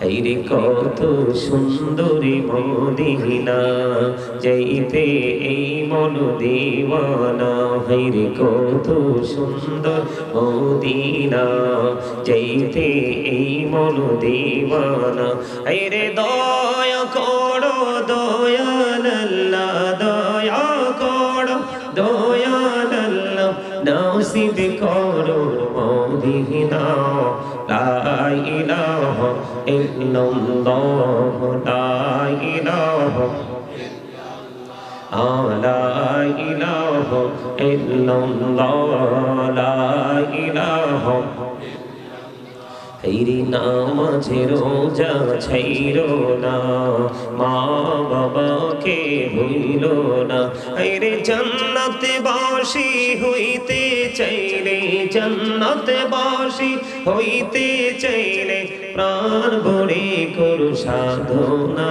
হাইরে কত সুন্দরী মদিনা, যাইতে এই মন দেওয়ানা। হাইরে কত সুন্দর মদিনা, যাইতে এই মন দেওয়ানা। হেরে দয়া করো দয়াল নসিব করো মদিনা। লা ইলাহা ইল্লাল্লাহ লা ইলাহা لا إله إلا الله لا হেরি নামাজে রোজা ছাইরো না মা বাবাকে ভুইল না হেরে জান্নাতে বাসি হইতে চাইলে জান্নাতে বাসি হইতে চাইলে প্রাণ ভরে করু সাধনা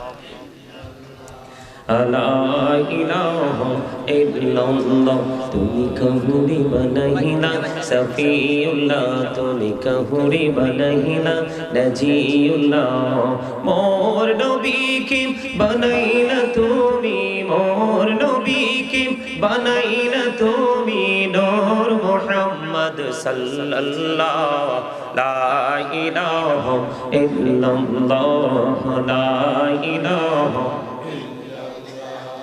তুমি কহুরি বানাইলা। সফিউল্লাহ, তুমি কহুরি বানাইলা। নজিউল্লাহ, মোর নবীকে বানাইলা তুমি। মোর নবীকে বানাইলা তুমি। নূর মুহাম্মদ সাল্লাল্লাহ লা ইলাহা ইল্লাল্লাহ লা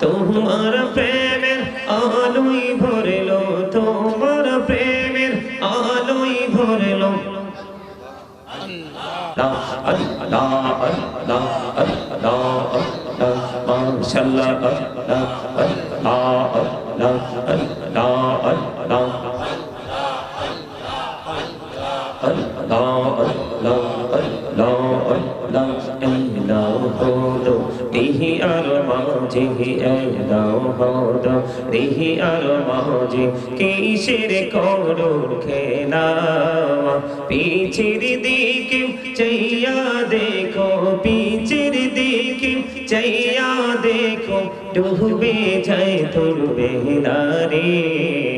তোমার প্রেম রিহি আর মাঝে এদাও হদ রিহি কিসের করুণ খেলা পিছির দিকে চাই চাইয়া দেখো পিছের দিকে চাইয়া দেখো ডুবে যায় তোর বেলারে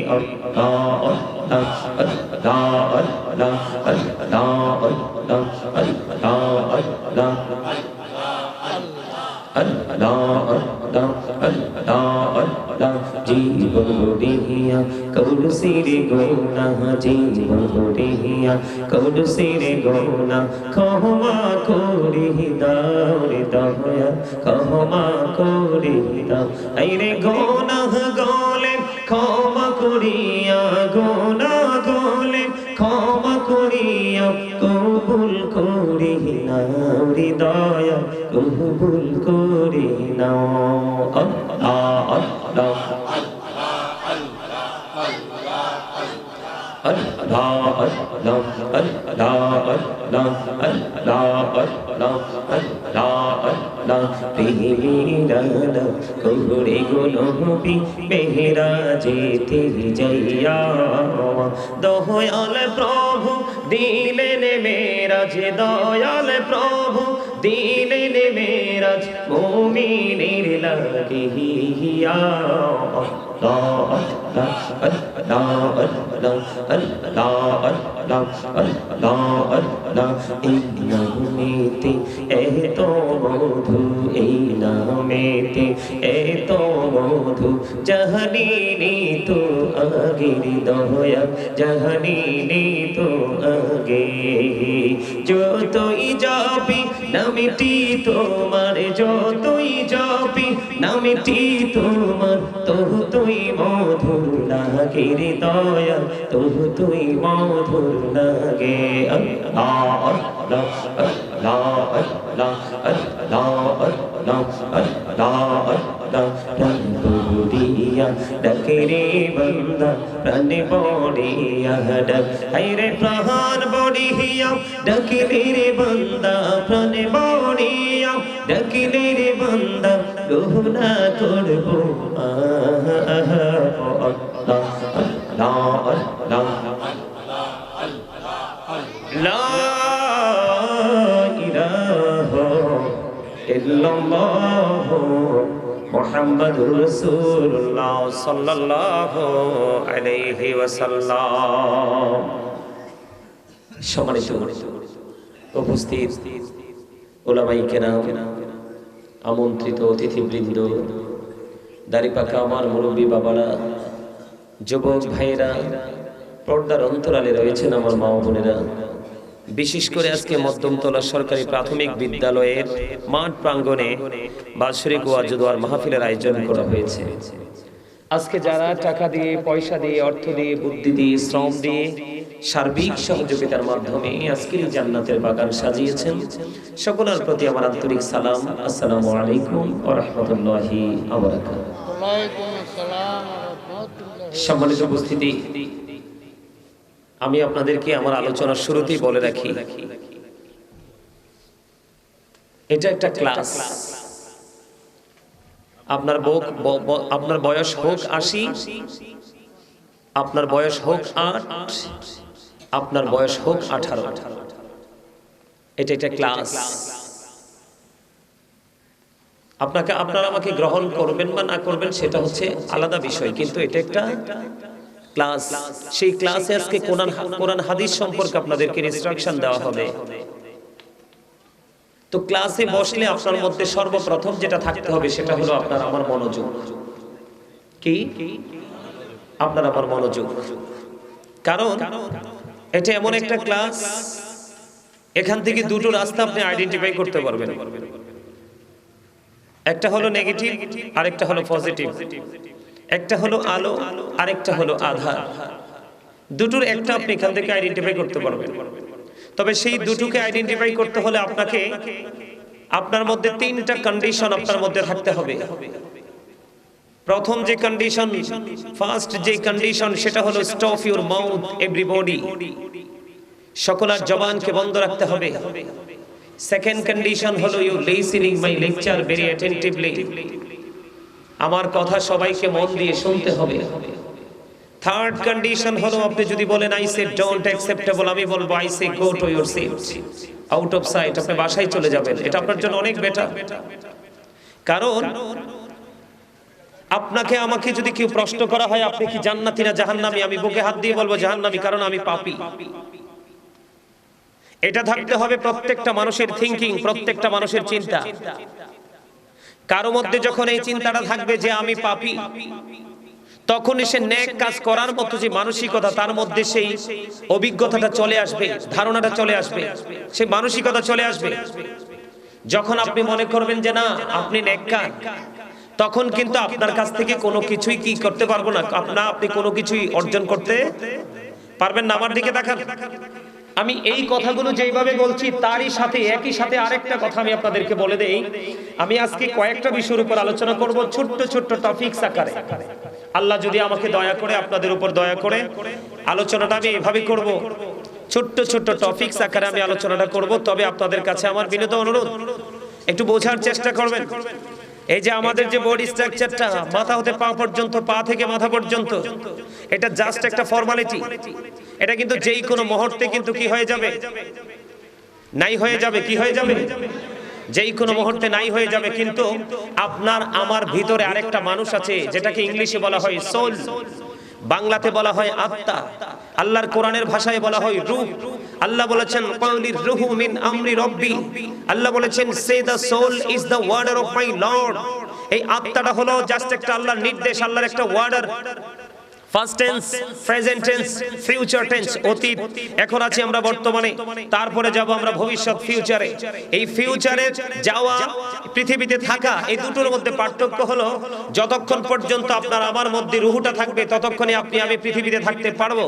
আল্লাহ আল্লাহ আল্লাহ আল্লাহ আল্লাহ কৌরসির গোনা জীবন গড়িয়া কৌরসির গোনা ক্ষমা করি দাও রে দয়া ক্ষমা করি দাও। এই রে গোনা গলে ক্ষমা করিয়া গোনা গলে ক্ষমা করিয়া, কবুল করি নাও হৃদয় কবুল করি নাও। আল্লাহ। তেহিরানা গুলো গুনবি মেহরা যেতে যাইয়া দয়াল প্রভু, দিলেন মেরাজ, দয়াল প্রভু, দিলেন মেরাজ মুমিনের লাগিয়া মেতে এত মধু এই নামেতে এত মধু জহনি তো আগে দয়া জহনি তো আগে যতই তো তুই মধুর লাগে রে দয়াল, তবু তুই মধুর লাগে। ডাকেরে বন্দা, প্রাণ বড়িয়া ডাক। হাইরে প্রাণ বড়িয়া ডাকিলে রে বন্দা, প্রাণ বড়িয়া ডাকিলে রে বন্দা রোহনা করব মোহাম্মদ রসুল্লাহ সাল্লাহ আলাইহি ওয়াসাল্লাম সম্মানিত উপস্থিত ওলামাই কেনা আমন্ত্রিত অতিথিবৃন্দ, দাড়িপাকা আমার মুরব্বী বাবারা, যুবক ভাইয়েরা, পর্দার অন্তরালে রয়েছেন আমার মা বোনেরা। বিশেষ করে আজকে মধ্যমতলা সরকারি প্রাথমিক বিদ্যালয়ের মাঠ প্রাঙ্গণে বাৎসরিক ওয়াজুদোয়ার মাহফিলের আয়োজন করা হয়েছে। আজকে যারা টাকা দিয়ে, পয়সা দিয়ে, অর্থ দিয়ে, বুদ্ধি দিয়ে, শ্রম দিয়ে সার্বিক সহযোগিতার মাধ্যমে আজকের জান্নাতের বাগান সাজিয়েছেন। সকলের প্রতি আমার আন্তরিক সালাম। আসসালামু আলাইকুম ওয়া রাহমাতুল্লাহি ওয়া বারাকাতুহু। সম্মানিত উপস্থিতি, আমি আপনাদেরকে আমার আলোচনার শুরুতেই বলে রাখি, এটা একটা ক্লাস। আপনার আপনার বয়স হোক আশি, আপনার বয়স হোক আট আপনার বয়স হোক আঠারো। এটা একটা ক্লাস আপনাকে আপনারা আমাকে গ্রহণ করবেন বা না করবেন সেটা হচ্ছে আলাদা বিষয়, কিন্তু এটা একটা ক্লাস সেই ক্লাসে আজকে কোরআন কোরআন হাদিস সম্পর্কে আপনাদেরকে ইনস্ট্রাকশন দেওয়া হবে। তো ক্লাসে বসলে আপনার মধ্যে সর্বপ্রথম যেটা থাকতে হবে সেটা হলো আপনার আমার মনোযোগ। কি? আপনার আমার মনোযোগ। কারণ এটা এমন একটা ক্লাস এখান থেকে দুটো রাস্তা আপনি আইডেন্টিফাই করতে পারবেন। একটা হলো নেগেটিভ আরেকটা হলো পজিটিভ একটা হলো আলো আরেকটা হলো আধার। দুটোর একটা আপনি এখান থেকে আইডেন্টিফাই করতে পারবেন। তবে সেই দুটোকে আইডেন্টিফাই করতে হলে আপনাকে আপনার মধ্যে তিনটা কন্ডিশন আপনার মধ্যে থাকতে হবে। প্রথম যে কন্ডিশন ফার্স্ট যে কন্ডিশন সেটা হলো স্টপ ইউর মাউথ এভরিবডি সকলের জবানকে বন্ধ রাখতে হবে। সেকেন্ড কন্ডিশন হলো you listening my lecture very attentively আমার কথা সবাইকে মন দিয়ে শুনতে হবে। থার্ড কন্ডিশন হলো আপনি যদি বলেন আই সে ডোন্ট অ্যাকসেপ্টেবল আমি বলব I say go to your seat out of sight আপনি বাসায় চলে যাবেন। এটা আপনার জন্য অনেক বেটার কারণ আপনাকে, আমাকে যদি কেউ প্রশ্ন করা হয়, আপনি কি জান্নাতি না জাহান্নামী? আমি বুকে হাত দিয়ে বলব জাহান্নামী, কারণ আমি পাপী। এটা থাকতে হবে প্রত্যেকটা মানুষের থিংকিং প্রত্যেকটা মানুষের চিন্তা। কারও মধ্যে যখন এই চিন্তাটা থাকবে যে আমি পাপী তখন সে ন্যাক কাজ করার মতো যে মানসিকতা, তার মধ্যে সেই অভিজ্ঞতাটা চলে আসবে, ধারণাটা চলে আসবে, সে মানসিকতা চলে আসবে। যখন আপনি মনে করবেন যে না, আপনি ন্যাক্কার তখন কিন্তু আপনার কাছ থেকে কোনো কিছুই কি করতে পারব না? আপনা আপনি কোনো কিছুই অর্জন করতে পারবেন না। আমার দিকে দেখান। আমি এই কথাগুলো যেইভাবে বলছি, তারই সাথে, একই সাথে আরেকটা কথা আমি আপনাদেরকে বলে দেই। আমি আজকে কয়েকটা বিষয়ের উপর আলোচনা করব ছোট্ট ছোট্ট টপিকস আকারে। আল্লাহ যদি আমাকে দয়া করে, আপনাদের উপর দয়া করে, আলোচনাটা আমি এভাবে করব। ছোট্ট ছোট্ট টপিকস আকারে আমি আলোচনাটা করব। তবে আপনাদের কাছে আমার বিনীত অনুরোধ, একটু বোঝার চেষ্টা করবেন। এই যে আমাদের যে বডি স্ট্রাকচারটা মাথা হতে পা পর্যন্ত, পা থেকে মাথা পর্যন্ত, এটা জাস্ট একটা ফর্মালিটি এটা কিন্তু যেই কোনো মুহূর্তে কিন্তু কি হয়ে যাবে? নাই হয়ে যাবে, কি হয়ে যাবে? যেই কোনো মুহূর্তে নাই হয়ে যাবে, কিন্তু আপনার, আমার ভিতরে আরেকটা মানুষ আছে, যেটাকে ইংলিশে বলা হয় সোল বাংলাতে বলা হয় আত্মা, আল্লাহর কোরআনের ভাষায় বলা হয় রূপ আল্লাহ বলেছেন রুহু মিন আমরি রব্বি। আল্লাহ বলেছেন, say the soul is the order of my lord. এই আত্মাটা হলো জাস্ট একটা আল্লাহর নির্দেশ, আল্লাহর একটা order. First tense present tense future tense অতীত। এখন আছি আমরা বর্তমানে। তারপরে যাব আমরা ভবিষ্যৎ ফিউচারে এই ফিউচারে যাওয়া, পৃথিবীতে থাকা, এই দুটোর মধ্যে পার্থক্য হলো, যতক্ষণ পর্যন্ত আপনার আমার মধ্যে রুহুটা থাকবে, ততক্ষণে আপনি আমি পৃথিবীতে থাকতে পারব।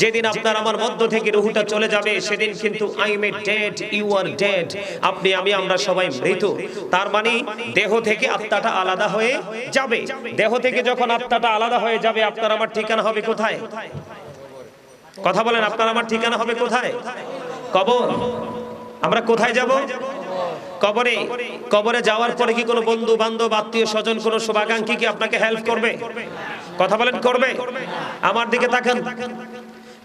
যেদিন আপনার আমার মধ্য থেকে রুহুটা চলে যাবে, সেদিন কিন্তু I a dead you are dead আপনি, আমি, আমরা সবাই মৃত। তার মানে দেহ থেকে আত্মাটা আলাদা হয়ে যাবে। দেহ থেকে যখন আত্মাটা আলাদা হয়ে যাবে, আপনার আমার ঠিকানা হবে কোথায়? কথা বলেন, আপনার আমার ঠিকানা হবে কোথায়? কবর। আমরা কোথায় যাব? কবরে। কবরে যাওয়ার পরে কি কোনো বন্ধু, বান্ধব, আত্মীয়, স্বজন, কোনো শুভাকাঙ্ক্ষী কি আপনাকে হেল্প করবে? কথা বলেন, করবে? আমার দিকে তাকান।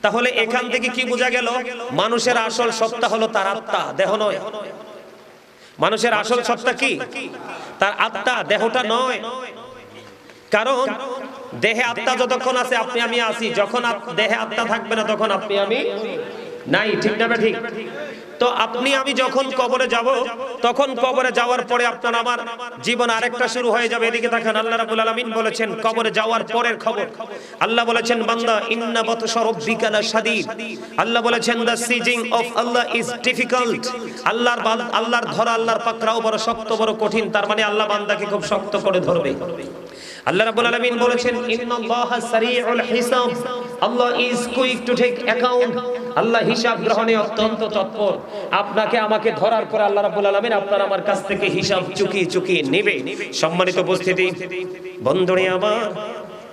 তাহলে এখান থেকে কি বোঝা গেল? মানুষের আসল সত্তা হলো তার আত্মা, দেহ নয়। মানুষের আসল সত্তা কি? তার আত্মা, দেহটা নয়। কারণ দেহে আত্মা যতক্ষণ আছে, আপনি আমি আছি। যখন দেহে আত্মা থাকবে না, তখন আপনি আমি নাই। ঠিক না ঠিক তো আপনি আমি যখন কবরে যাব, তখন কবরে যাওয়ার পরে আপনার আমার জীবন আরেকটা শুরু হয়ে যাবে। এদিকে দেখেন আল্লাহ রাব্বুল আলামিন বলেছেন, কবরে যাওয়ার পরের খবর। আল্লাহ বলেছেন, বান্দা, ইন্না বাতশা রাব্বিকা আল্লাহ বলেছেন the seizing of Allah is difficult আল্লাহর আল্লাহর ধরা, আল্লাহর পাকড়াও বড় শক্ত, বড় কঠিন। তার মানে আল্লাহ বান্দাকে খুব শক্ত করে ধরবে। আল্লাহ রাব্বুল আলামিন বলেছেন, ইন্নাল্লাহা সারিউল হিসাব। Allah is quick to take account Allah হিসাব গ্রহণে অত্যন্ত তৎপর। আপনাকে আমাকে ধরার পর আল্লাহ রাব্বুল আলামিন আপনার আমার কাছ থেকে হিসাব চুকিয়ে চুকিয়ে নেবে। সম্মানিত উপস্থিতি, বন্ধুরে আমার,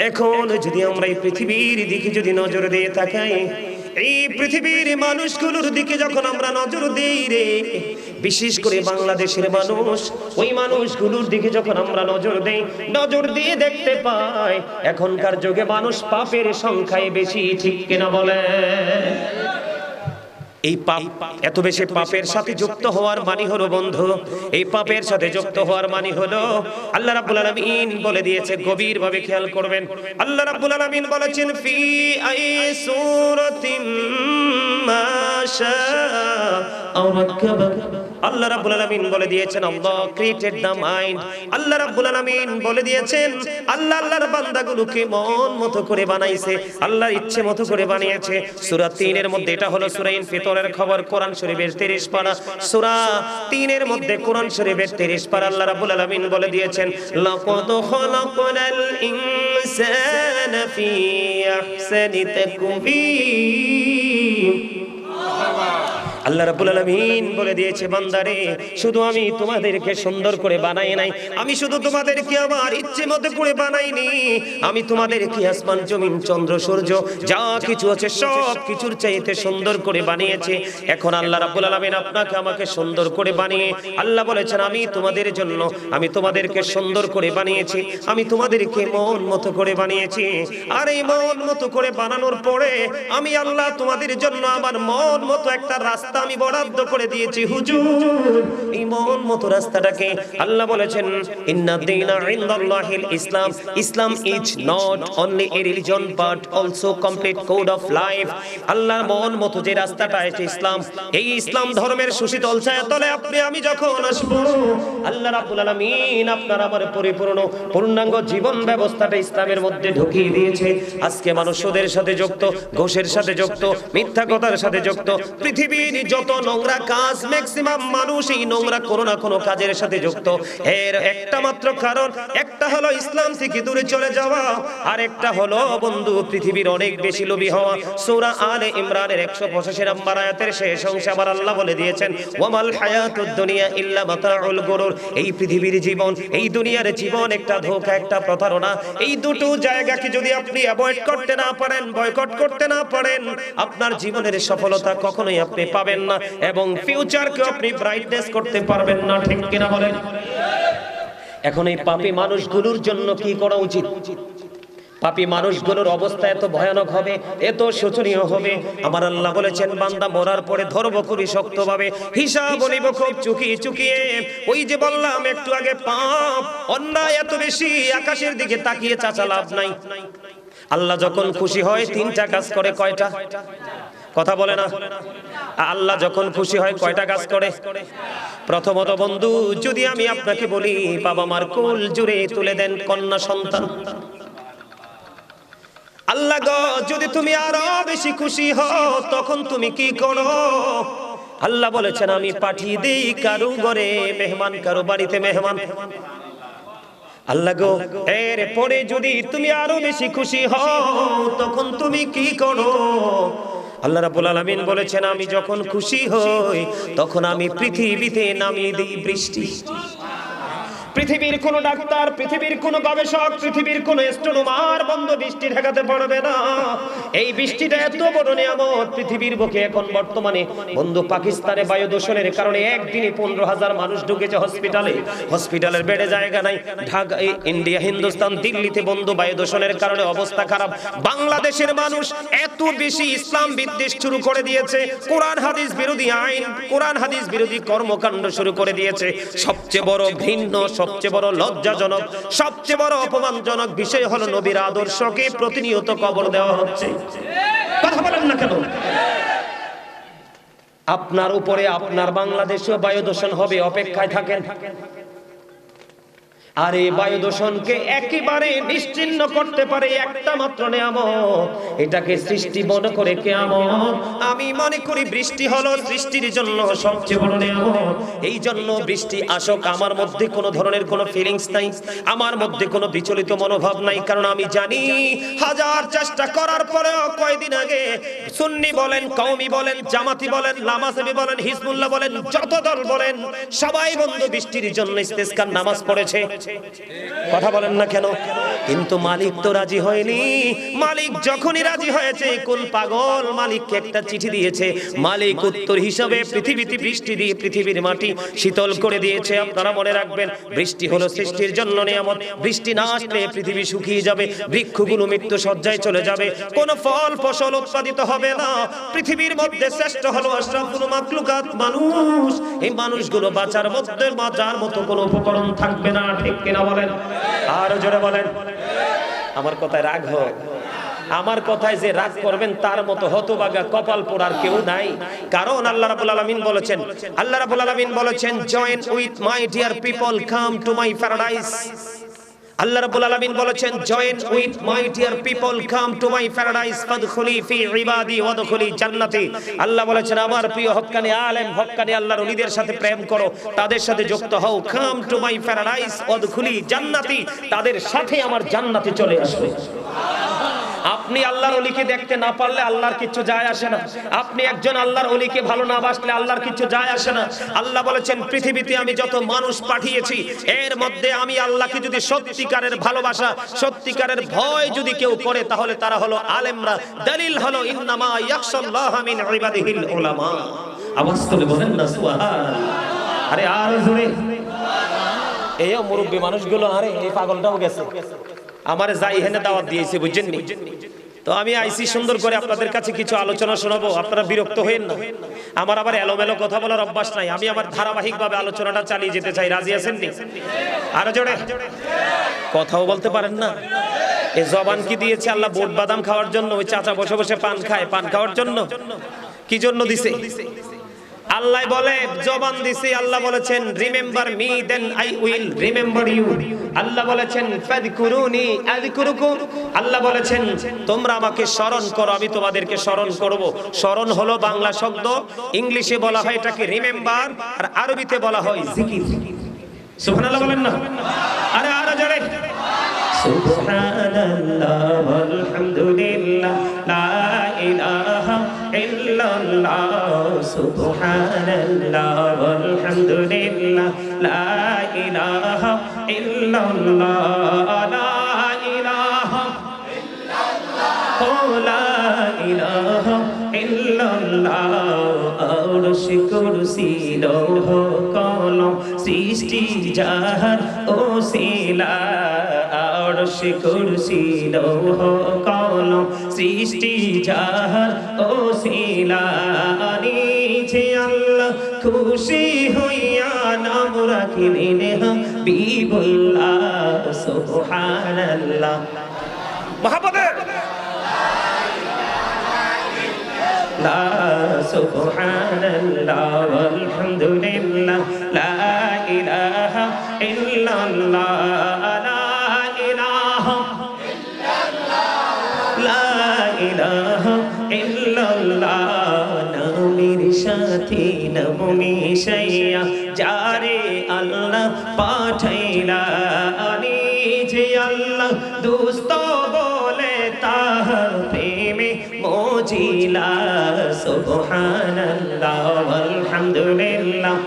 এখন যদি আমরা এই পৃথিবীর দিকে যদি নজর দিয়ে তাকাই এই পৃথিবীর মানুষগুলোর দিকে যখন আমরা নজর দিই রে, বিশেষ করে বাংলাদেশের মানুষ, ওই মানুষগুলোর দিকে যখন আমরা নজর দেই, নজর দিয়ে দেখতে পাই, এখনকার যুগে মানুষ পাপের সংখ্যায় বেশি, ঠিক কিনা বলে এই পাপ এত বেশি পাপের সাথে যুক্ত হওয়ার মানে হলো বন্ধু, এই পাপের সাথে যুক্ত হওয়ার মানে হলো আল্লাহ রাব্বুল আলামিন বলে দিয়েছে গভীর ভাবে খেয়াল করবেন। আল্লাহ রাব্বুল আলামিন বলেছেন, ফি আই সূরাতিন মা আল্লাহ রাব্বুল আলামিন বলে দিয়েছেন, Allah created the mind Allah রাব্বুল আলামিন বলে দিয়েছেন, আল্লাহ আল্লাহর বান্দাগুলোকে মন মতো করে বানাইছে, আল্লাহর ইচ্ছে মতো করে বানিয়েছে। সূরা 3 এর মধ্যে এটা হলো সূরা ইনফিতরের খবর, কোরআন শরীফের 30 পারা। সূরা 3 এর মধ্যে কোরআন শরীফের 30 পারা আল্লাহ রাব্বুল আলামিন বলে দিয়েছেন, লাকাদ খালাকনাল ইনসানা ফি আহসানি তাকবীর আল্লাহ রাব্বুল আলামিন বলে দিয়েছে, বান্দারে, শুধু আমি তোমাদেরকে সুন্দর করে বানাই নাই, আমি শুধু তোমাদেরকে আমার ইচ্ছে মতো করে বানাইনি, আমি তোমাদেরকে আসমান, জমিন, চন্দ্র, সূর্য, যা কিছু আছে সব কিছুর চাইতে সুন্দর করে বানিয়েছে। এখন আল্লাহ রাব্বুল আলামিন আপনাকে আমাকে সুন্দর করে বানিয়ে, আল্লাহ বলেছেন, আমি তোমাদের জন্য, আমি তোমাদেরকে সুন্দর করে বানিয়েছি, আমি তোমাদেরকে মন মতো করে বানিয়েছি। আর এই মন মতো করে বানানোর পরে, আমি আল্লাহ তোমাদের জন্য আমার মন মতো একটা রাস্তা আমি বরাদ্দ করে দিয়েছি, হুজুর। এই মন মতো রাস্তাটাকে আল্লাহ বলেছেন, ইন্না দীনা ইনদাল্লাহিল ইসলাম। Islam is not only a religion but also complete code of life আল্লাহর মন মতো যে রাস্তাটা আছে ইসলাম। এই ইসলাম ধর্মের সুশীতল ছায়া তলে আপনি, আমি যখন আসব, আল্লাহ রাব্বুল আলামিন আপনার আমার পরিপূর্ণ পূর্ণাঙ্গ জীবন ব্যবস্থাটা ইসলামের মধ্যে ঢুকিয়ে দিয়েছে। আজকে মানুষ সুদের সাথে যুক্ত, ঘোষের সাথে যুক্ত, মিথ্যা কথার সাথে যুক্ত, পৃথিবীর যত নোংরা কাজ ম্যাক্সিমাম মানুষ এই নোংরা কোনো না কোনো কাজের সাথে যুক্ত। এর একটা মাত্র কারণ, একটা হলো ইসলাম থেকে দূরে চলে যাওয়া আর একটা হলো বন্ধু, পৃথিবীর অনেক বেশি লোভী হওয়া। সূরা আলে ইমরানের 185 নম্বর আয়াতের শেষ অংশে আবার আল্লাহ বলে দিয়েছেন, ওয়ামাল হায়াতুদ দুনিয়া ইল্লা মাতাউল গুরুর। এই পৃথিবীর জীবন, এই দুনিয়ার জীবন একটা ধোঁকা, একটা প্রতারণা। এই দুটো জায়গাকে যদি আপনি অ্যাভয়েড করতে না পারেন বয়কট করতে না পারেন, আপনার জীবনের সফলতা কখনোই আপনি পাবেন না এবং ফিউচারকে আপনি ব্রাইটনেস করতে পারবেন না, ঠিক কিনা বলেন? এখন এই পাপী মানুষগুলোর জন্য কি করা উচিত? পাপী মানুষগুলোর অবস্থা এত ভয়ানক হবে, এত শোচনীয় হবে। আমার আল্লাহ বলেছেন, বান্দা মরার পরে ধরবো খুবই শক্তভাবে, হিসাব বলিব খুব চুকিয়ে চুকিয়ে। ওই যে বললাম, একটু আগে পাপ, অন্যায় এত বেশি, আকাশের দিকে তাকিয়ে চাচা লাভ নাই। আল্লাহ যখন খুশি হয়, তিনটা কাজ করে কয়টা? কথা বলে না। আল্লাহ যখন খুশি হয় কয়টা কাজ করে? প্রথমত, বন্ধু, যদি আমি আপনাকে বলি, বাবা মার কোল জুড়ে তুলে দেন কন্যা সন্তান। আল্লাহ গো, যদি তুমি আরও বেশি খুশি হও, তখন তুমি কি করো? আল্লাহ বলেছেন, আমি পাঠিয়ে দিই কারু ঘরে মেহমান কারও বাড়িতে মেহমান। আল্লাহ গো, এর পরে যদি তুমি আরও বেশি খুশি হও, তখন তুমি কি করো? আল্লাহ রাবুল আলমিন বলেছেন আমি যখন খুশি হই তখন আমি পৃথিবীতে নামিয়ে দিই বৃষ্টি। পৃথিবীর কোন ডাক্তার, পৃথিবীর কোন গবেষক, পৃথিবীর কোন অ্যাস্ট্রোনমার বন্ধ বৃষ্টি ঠেকাতে পারবে না। এই বৃষ্টিটা এত বড় নিয়ামত, পৃথিবীর বুকে এখন বর্তমানে বন্ধু পাকিস্তানে বায়ু দূষণের কারণে একদিনে পনেরো হাজার মানুষ ঢুকেছে হসপিটালে। হসপিটালের বেডে জায়গা নাই। ঢাকা ইন্ডিয়া, হিন্দুস্তান, দিল্লিতে বন্ধু বায়ু দূষণের কারণে অবস্থা খারাপ। বাংলাদেশের মানুষ এত বেশি ইসলাম বিদ্বেষ শুরু করে দিয়েছে। কোরআন, হাদিস বিরোধী আইন, কোরআন, হাদিস বিরোধী কর্মকাণ্ড শুরু করে দিয়েছে। সবচেয়ে বড় ভিন্ন সবচেয়ে বড় লজ্জাজনক, সবচেয়ে বড় অপমানজনক বিষয় হলো নবীর আদর্শকে প্রতিনিয়ত কবর দেওয়া হচ্ছে। কথা বলেন না কেন? আপনার উপরে আপনার বাংলাদেশেও বায়ু দূষণ হবে, অপেক্ষায় থাকেন। আর এই বায়ু দূষণকে একেবারে নিশ্চিন্ন করতে পারে একটা মাত্র নিয়ামত। এটাকে সৃষ্টি মনে করে কেয়ামত। আমি মনে করি বৃষ্টি হলো সৃষ্টির জন্য সবচেয়ে বড় নিয়ামত। এই জন্য বৃষ্টি আসক, আমার মধ্যে কোনো ধরনের কোনো ফিলিংস নাই, আমার মধ্যে কোনো বিচলিত মনোভাব নাই, কারণ আমি জানি হাজার চেষ্টা করার পরেও কয়দিন আগে সুন্নি বলেন, কওমি বলেন, জামাতি বলেন লামাজাবি বলেন, হিজবুল্লাহ বলেন, যত দল বলেন, সবাই বন্ধু বৃষ্টির জন্য ইস্তেসকার নামাজ পড়েছে। কথা বলেন না কেন? কিন্তু মালিক তো রাজি হয়নি। মালিক যখনই রাজি হয়েছে, কোন পাগল মালিককে একটা চিঠি দিয়েছে? মালিক উত্তর হিসাবে পৃথিবীতে বৃষ্টি দিয়ে পৃথিবীর মাটি শীতল করে দিয়েছে। আপনারা মনে রাখবেন, বৃষ্টি হলো সৃষ্টির জন্য নিয়ামত। বৃষ্টি না আসলে পৃথিবী শুকিয়ে যাবে, বৃক্ষগুলো মৃত্যু সজ্জায় চলে যাবে। কোন ফল, ফসল উৎপাদিত হবে না। পৃথিবীর মধ্যে শ্রেষ্ঠ হলো আশরাফুল মাকলুকাত মানুষ। এই মানুষগুলো বাঁচার মধ্যে বাঁচার মতো কোনো উপকরণ থাকবে না, ঠিক কিনা বলেন? আর জোরে বলেন। আমার কথায় রাগ হোক। আমার কথায় যে রাগ করবেন, তার মতো হতবাগা কপাল পোড়ার কেউ নাই। কারণ আল্লাহ রাব্বুল আলামিন বলেছেন, আল্লাহ রাব্বুল আলামিন বলেছেন join with my dear people come to my paradise Allah রাব্বুল আলামিন বলেছেন join with my dear people come to my paradise ফাদখুলি ফি ইবাদি ওয়াদখুলি জান্নাতি আল্লাহ বলেছেন, আমার প্রিয় হক্কানি আলেম, হক্কানি আল্লাহর ওলিদের সাথে প্রেম করো, তাদের সাথে যুক্ত হও কাম টু মাই প্যারাডাইস ওয়াদখুলি জান্নাতি তাদের সাথে আমার জান্নাতে চলে আসবে। আপনি আল্লাহর অলিকে দেখতে না পারলে আল্লাহর কিছু যায় আসে না। আপনি একজন আল্লাহর অলিকে ভালো না বাসলে আল্লাহর কিছু যায় আসে না। আল্লাহ বলেছেন, পৃথিবীতে আমি যত মানুষ পাঠিয়েছি, এর মধ্যে আমি আল্লাহকে যদি সত্যিকারের ভালোবাসা, সত্যিকারের ভয় যদি কেউ করে, তাহলে তারা হলো আলেমরা। দলিল হলো, ইন্নামা ইয়াখশাল্লাহ মিন ইবাদিহিল উলামা। বলেন না, সুবহানাল্লাহ। আরে আর জোরে। এই মুরব্বী মানুষগুলো, আরে এই পাগলটাও গেছে। আমার যাই হেনে দাওয়াত দিয়েছে, বুঝছেন নি? তো আমি আইসি সুন্দর করে আপনাদের কাছে কিছু আলোচনা শোনাবো, আপনারা বিরক্ত হয়েন না। আমার আবার এলোমেলো কথা বলার অভ্যাস নাই, আমি আমার ধারাবাহিকভাবে আলোচনাটা চালিয়ে যেতে চাই, রাজি আছেন নি? আরও জোরে। কথাও বলতে পারেন না। এ জবান কি দিয়েছে? আল্লাহ বোট বাদাম খাওয়ার জন্য, ওই চাচা বসে বসে পান খায়, পান খাওয়ার জন্য। কি জন্য দিছে? আল্লাহ বলে, জবান দিছি, আল্লাহ বলেছেন remember me then I will remember you Allah বলেছেন ফাযকুরুনি আযকুরুকুম আল্লাহ বলেছেন, তোমরা আমাকে স্মরণ করো, আমি তোমাদেরকে স্মরণ করব। স্মরণ হলো বাংলা শব্দ, ইংলিশে বলা হয় এটাকে রিমেম্বার আর আরবিতে বলা হয় জিকির সুবহানাল্লাহ বলেন না? আরে আরও জোরে। সুবহানাল্লাহ ওয়ালহামদুলিল্লাহ লা ইলাহা ইল্লাল্লাহ। সুবহানাল্লাহ ওয়ালহামদুলিল্লাহ লা ইলাহা ইল্লাল্লাহ, লা ইলাহা ও লা ইলাহা ইল্লাল্লাহ কলম, সৃষ্টি যাহার ও শিলা, আরশ কুরসি, লৌহ কলম। সৃষ্টি যাহার ও শিলা নিচে আল্লাহ খুশি হইয়া নাম রাখিলেন হাবিবুল্লাহ সুবহানাল্লাহ। মহাপদের লা সুবহানাল্লাহ ওয়ালহামদুলিল্লাহ লা ইলাহা ইল্লাল্লাহ লা ইলাহা নাম মিশাইয়া যারে আল্লাহ পাঠাইলা। যে আল্লাহ দুস্ত বলে তাহার প্রেমে মজিলা। সুবহানাল্লাহ আলহামদুলিল্লাহ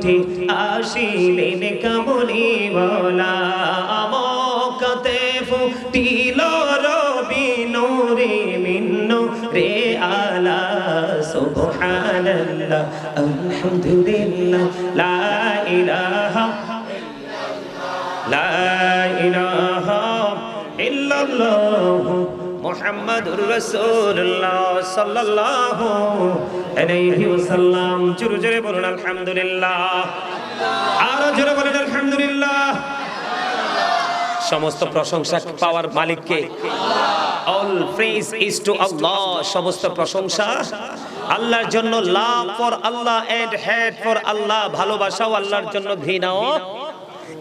উঠে আসিলেন কামলি বলা মকতে ফুটিল রবি নূরে মিন্ন, রে আলা সুবহানাল্লাহ, আলহামদুলিল্লাহ, লা ইলাহা লা ইলাহা ইল্লাল্লাহ মোহাম্মদুর রাসূলুল্লাহ সাল্লাল্লাহু আলাইহি ওয়াসাল্লাম। জোরে জোরে বলুন, আলহামদুলিল্লাহ। জোরে বলুন, আলহামদুলিল্লাহ। সমস্ত প্রশংসা পাওয়ার মালিককে। All praise is to Allah সমস্ত প্রশংসা আল্লাহর জন্য। Love for Allah and hate for Allah ভালোবাসাও আল্লাহর জন্য ঘৃণাও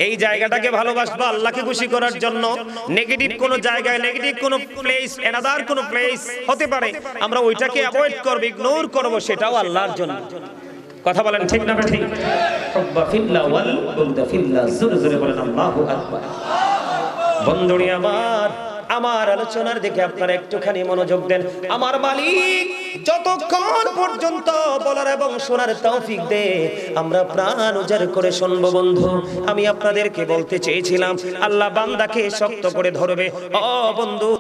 এই জায়গাটাকে ভালোবাসবো আল্লাহকে খুশি করার জন্য। নেগেটিভ কোন জায়গায় নেগেটিভ কোন প্লেস এনাদার কোন প্লেস হতে পারে। আমরা ওইটাকে অ্যাভয়েড করব ইগনোর করব সেটাও আল্লাহর জন্য। কথা বলেন ঠিক না ঠিক? রব্বা ফিল্লা ওয়াল বুদা ফিল্লা জোরে জোরে বলেন আল্লাহু আকবার। বন্ধুরি আমার। আমার আলোচনার দিকে আপনারা একটুখানি মনোযোগ দেন। আমার মালিক যতক্ষণ পর্যন্ত বলার এবং শোনার তৌফিক দে, আমরা প্রাণ উজাড় করে শুনব বন্ধু। আমি আপনাদেরকে বলতে চেয়েছিলাম, আল্লাহ বান্দাকে শক্ত করে ধরবে। ও বন্ধু